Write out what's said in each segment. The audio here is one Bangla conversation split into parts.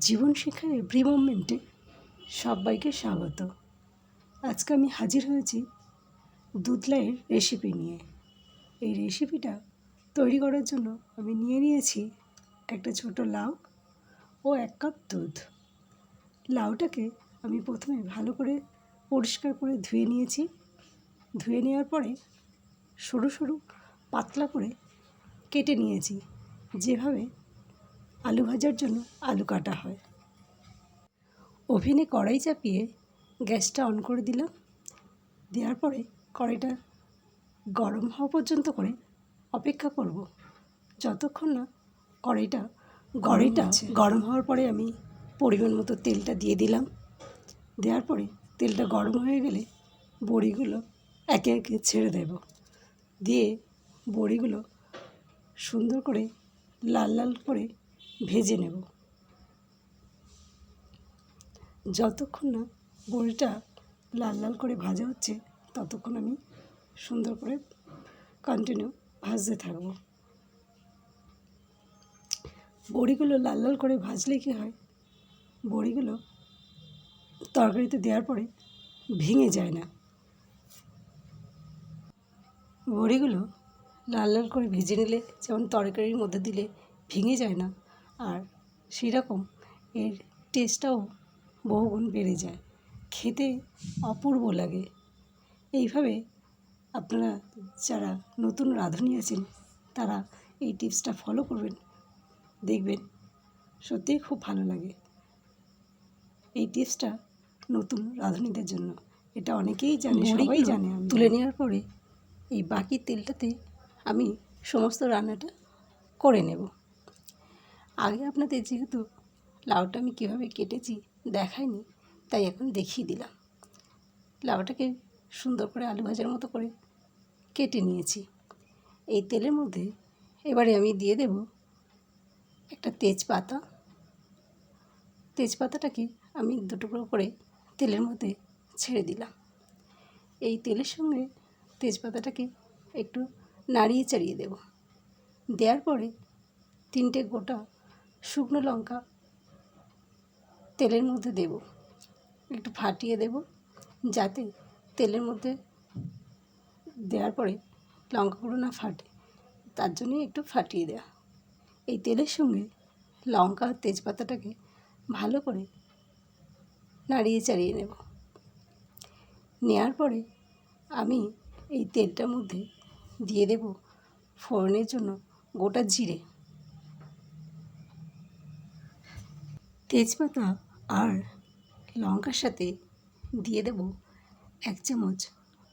জীবন শিক্ষায় এভরি মোমেন্টে সবাইকে স্বাগত। আজকে আমি হাজির হয়েছি দুধলাইয়ের রেসিপি নিয়ে। এই রেসিপিটা তৈরি করার জন্য আমি নিয়ে নিয়েছি একটা ছোট লাউ ও এক কাপ দুধ। লাউটাকে আমি প্রথমে ভালো করে পরিষ্কার করে ধুয়ে নিয়েছি। ধুয়ে নেওয়ার পরে সরু সরু পাতলা করে কেটে নিয়েছি। যেভাবে আলু ভাজার জন্য আলু কাটা হয়। ওভেনে কড়াই চাপিয়ে গ্যাসটা অন করে দিলাম। দেওয়ার পরে কড়াইটা গরম হওয়া পর্যন্ত করে অপেক্ষা করব। যতক্ষণ না কড়াইটা কড়াইটা গরম হওয়ার পরে আমি পরিমাণ মতো তেলটা দিয়ে দিলাম। দেওয়ার পরে তেলটা গরম হয়ে গেলে বড়িগুলো একে একে ছেড়ে দেব। দিয়ে বড়িগুলো সুন্দর করে লাল লাল করে ভেজে নেব। যতক্ষণ না বড়িটা লাল লাল করে ভাজা হচ্ছে, ততক্ষণ আমি সুন্দর করে কন্টিনিউ ভাজতে থাকব। বড়িগুলো লাল লাল করে ভাজলে কী হয়, বড়িগুলো তরকারিতে দেওয়ার পরে ভেঙে যায় না। বড়িগুলো লাল লাল করে ভেজে নিলে, যেমন তরকারির মধ্যে দিলে ভেঙে যায় না আর সেরকম এর টেস্টটাও বহুগুণ বেড়ে যায়। খেতে অপূর্ব লাগে। এইভাবে আপনারা যারা নতুন রাঁধুনি আছেন তারা এই টিপসটা ফলো করবেন দেখবেন। সত্যিই খুব ভালো লাগে। এই টিপসটা নতুন রাঁধুনিদের জন্য। এটা অনেকেই জানে সবাই জানে তুলে নেওয়ার পরে এই বাকি তেলটাতে আমি সমস্ত রান্নাটা করে নেব। আগে আপনাদের যেহেতু লাউটা আমি কীভাবে কেটেছি দেখাইনি, তাই এখন দেখিয়ে দিলাম। লাউটাকে সুন্দর করে আলু ভাজার মতো করে কেটে নিয়েছি। এই তেলের মধ্যে এবারে আমি দিয়ে দেব একটা তেজপাতা। তেজপাতাটাকে আমি দুটুকরো করে তেলের মধ্যে ছেড়ে দিলাম। এই তেলের সঙ্গে তেজপাতাটাকে একটু নাড়িয়ে চাড়িয়ে দেব। দেওয়ার পরে তিনটে গোটা শুকনো লঙ্কা তেলের মধ্যে দেব। একটু ফাটিয়ে দেব যাতে তেলের মধ্যে দেওয়ার পরে লঙ্কাগুলো না ফাটে। তার জন্যই একটু ফাটিয়ে দেওয়া এই তেলের সঙ্গে লঙ্কা আর তেজপাতাটাকে ভালো করে নাড়িয়ে চাড়িয়ে নেব। নেওয়ার পরে আমি এই তেলটার মধ্যে দিয়ে দেব ফোড়নের জন্য গোটা জিরে। তেজপাতা আর লঙ্কার সাথে দিয়ে দেব এক চামচ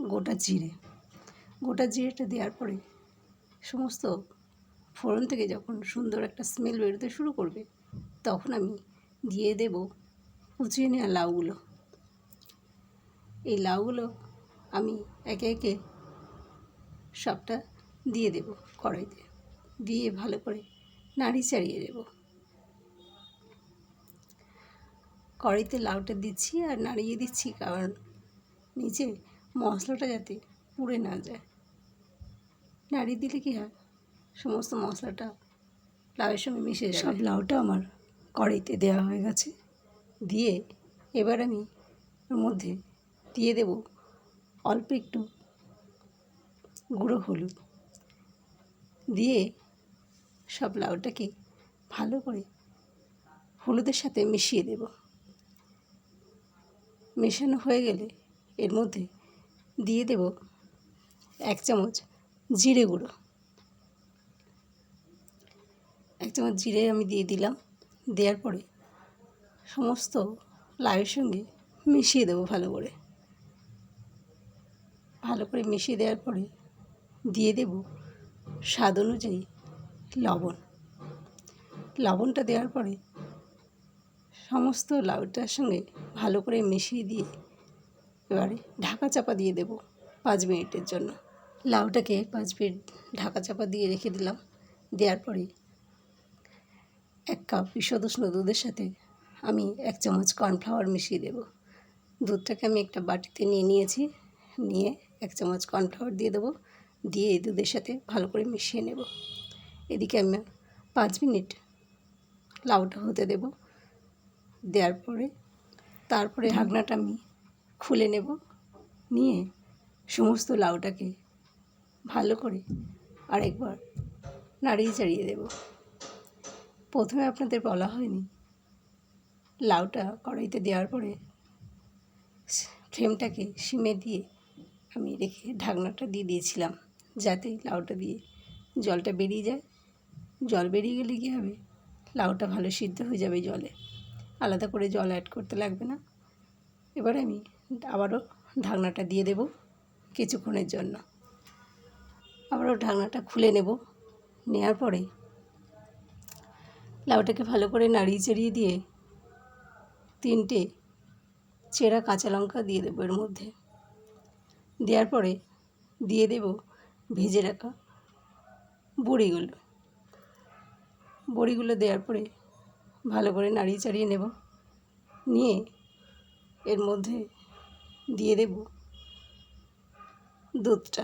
গোটা জিরে। গোটা জিরেটা দেওয়ার পরে সমস্ত ফোড়ন থেকে যখন সুন্দর একটা স্মেল বেরোতে শুরু করবে, তখন আমি দিয়ে দেব কুচিয়ে নেওয়া লাউগুলো। এই লাউগুলো আমি একে একে সবটা দিয়ে দেব কড়াইতে। দিয়ে ভালো করে নাড়ি চাড়িয়ে দেব। কড়াইতে লাউটা দিচ্ছি আর নাড়িয়ে দিচ্ছি কারণ নিচে মশলাটা যাতে পুড়ে না যায়। নাড়িয়ে দিলে কী হয়? সমস্ত মশলাটা লাউয়ের সঙ্গে মিশে সব লাউটা আমার কড়াইতে দেওয়া হয়ে গেছে। দিয়ে এবার আমি ওর মধ্যে দিয়ে দেব অল্প একটু গুঁড়ো হলুদ। দিয়ে সব লাউটাকে ভালো করে হলুদের সাথে মিশিয়ে দেব। মেশানো হয়ে গেলে এর মধ্যে দিয়ে দেব এক চামচ জিরে গুঁড়ো। এক চামচ জিরে আমি দিয়ে দিলাম। দেওয়ার পরে সমস্ত লাউয়ের সঙ্গে মিশিয়ে দেবো ভালো করে। ভালো করে মিশিয়ে দেওয়ার পরে দিয়ে দেব স্বাদ অনুযায়ী লবণ। লবণটা দেওয়ার পরে সমস্ত লাউটার সঙ্গে ভালো করে মিশিয়ে দিয়ে এবারে ঢাকা চাপা দিয়ে দেব পাঁচ মিনিটের জন্য। লাউটাকে পাঁচ মিনিট ঢাকা চাপা দিয়ে রেখে দিলাম। দেওয়ার পরে এক কাপ বিশদ উষ্ণ দুধের সাথে আমি এক চামচ কর্নফ্লাওয়ার মিশিয়ে দেব। দুধটাকে আমি একটা বাটিতে নিয়ে নিয়েছি। নিয়ে এক চামচ কর্নফ্লাওয়ার দিয়ে দেবো। দিয়ে এই দুধের সাথে ভালো করে মিশিয়ে নেব। এদিকে আমি পাঁচ মিনিট লাউটা হতে দেব। দেওয়ার পরে তারপরে ঢাকনাটা আমি খুলে নেব। নিয়ে সমস্ত লাউটাকে ভালো করে আরেকবার নাড়িয়ে চাড়িয়ে দেব। প্রথমে আপনাদের বলা হয়নি, লাউটা কড়াইতে দেওয়ার পরে ফ্লেমটাকে সিমে দিয়ে আমি রেখে ঢাকনাটা দিয়ে দিয়েছিলাম, যাতে লাউটা দিয়ে জলটা বেরিয়ে যায়। জল বেরিয়ে গেলে কী হবে? লাউটা ভালো সিদ্ধ হয়ে যাবে জলে। আলাদা করে জল অ্যাড করতে লাগবে না। এবার আমি আবারও ঢাকনাটা দিয়ে দেব কিছুক্ষণের জন্য। আবারও ঢাকনাটা খুলে নেব। নেওয়ার পরে লাউটাকে ভালো করে নাড়িয়ে চাড়িয়ে দিয়ে তিনটে চেরা কাঁচা লঙ্কা দিয়ে দেবো এর মধ্যে। দেওয়ার পরে দিয়ে দেব ভেজে রাখা বড়িগুলো। বড়িগুলো দেওয়ার পরে ভালো করে নাড়িয়ে চাড়িয়ে নেব। নিয়ে এর মধ্যে দিয়ে দেব দুধটা।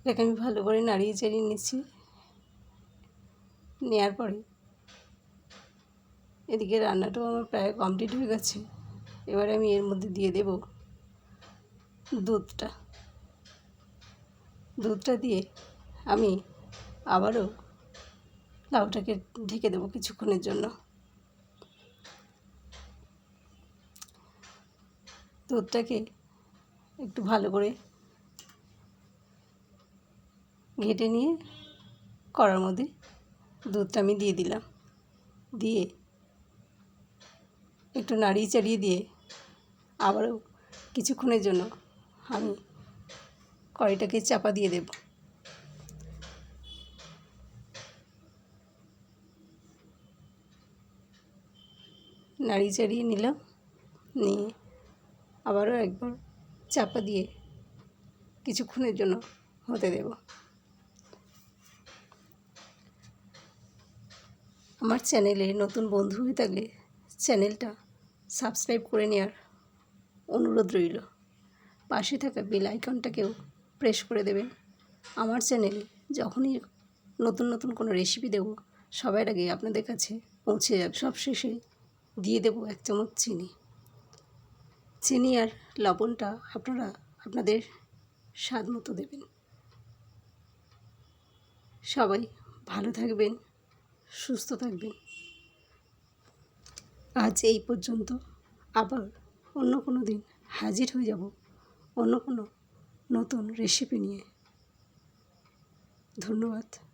এটাকে আমি ভালো করে নাড়িয়ে চাড়িয়ে নিচ্ছি। নেওয়ার পরে এদিকে রান্নাটাও আমার প্রায় কমপ্লিট হয়ে গেছে। এবারে আমি এর মধ্যে দিয়ে দেব দুধটা। দুধটা দিয়ে আমি আবারও লাউটাকে ঢেকে দেবো কিছুক্ষণের জন্য। দুধটাকে একটু ভালো করে ঘেটে নিয়ে কড়ার মধ্যে দুধটা আমি দিয়ে দিলাম। দিয়ে একটু নাড়িয়ে চাড়িয়ে দিয়ে আবারও কিছুক্ষণের জন্য আমি কড়াইটাকে চাপা দিয়ে দেব। নাড়িয়ে চাড়িয়ে নিলাম, নিয়ে আবারও একবার চাপা দিয়ে কিছুক্ষণের জন্য হতে দেব। আমার চ্যানেলে নতুন বন্ধু হয়ে থাকলে চ্যানেলটা সাবস্ক্রাইব করে নেওয়ার অনুরোধ রইল। পাশে থাকা বেল আইকনটাকেও প্রেস করে দেবেন আমার চ্যানেলে যখনই নতুন নতুন কোনো রেসিপি দেবো সবার আগে আপনাদের কাছে পৌঁছে যাবে। সব শেষে দিয়ে দেবো এক চামচ চিনি। চিনি আর লবণটা আপনারা আপনাদের স্বাদ মতো দেবেন। সবাই ভালো থাকবেন, সুস্থ থাকবেন। আজ এই পর্যন্ত আবার অন্য কোনো দিন হাজির হয়ে যাব। অন্য কোনো নতুন রেসিপি নিয়ে। ধন্যবাদ।